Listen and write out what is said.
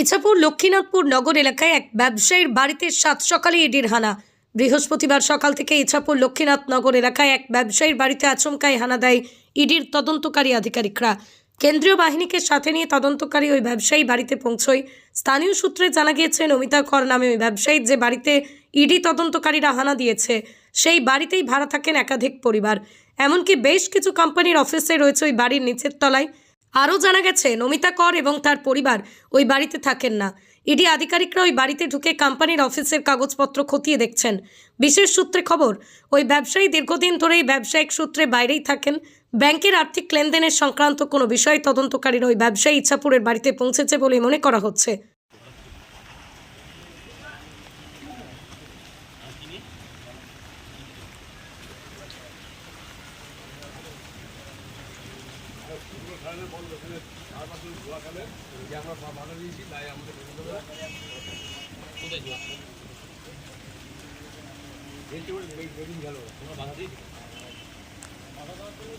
ইছাপুর লক্ষ্মীনাথপুর নগর এলাকায় এক ব্যবসায়ীর বাড়িতে সাত সকালে ইডির হানা। বৃহস্পতিবার সকাল থেকে ইছাপুর লক্ষ্মীনাথ নগর এলাকায় এক ব্যবসায়ীর বাড়িতে আচমকাই হানা দেয় ইডির তদন্তকারী আধিকারিকরা। কেন্দ্রীয় বাহিনীকে সাথে নিয়ে তদন্তকারী ওই ব্যবসায়ী বাড়িতে পৌঁছয়। স্থানীয় সূত্রে জানা গিয়েছে, নমিতা কর নামে ওই ব্যবসায়ী যে বাড়িতে ইডি তদন্তকারীরা হানা দিয়েছে, সেই বাড়িতেই ভাড়া থাকেন একাধিক পরিবার। এমনকি বেশ কিছু কোম্পানির অফিসে রয়েছে ওই বাড়ির নিচের তলায়। আরও জানা গেছে, নমিতা কর এবং তার পরিবার ওই বাড়িতে থাকেন না। ইডি আধিকারিকরা ওই বাড়িতে ঢুকে কোম্পানির অফিসের কাগজপত্র খতিয়ে দেখছেন। বিশেষ সূত্রে খবর, ওই ব্যবসায়ী দীর্ঘদিন ধরেই ব্যবসায়িক সূত্রে বাইরেই থাকেন। ব্যাংকের আর্থিক লেনদেনের সংক্রান্ত কোনো বিষয় তদন্তকারীর ওই ব্যবসায়ী ইচ্ছাপুরের বাড়িতে পৌঁছেছে বলে মনে করা হচ্ছে। কারণে বন্ধ ওখানে চার পাঁচ জন ঘোরা খেলে যে আমরা দিয়েছি, তাই আমাদের কোথায় যাওয়া গেল। তোমরা বাধা দিয়েছি? বাধা দেওয়ার জন্য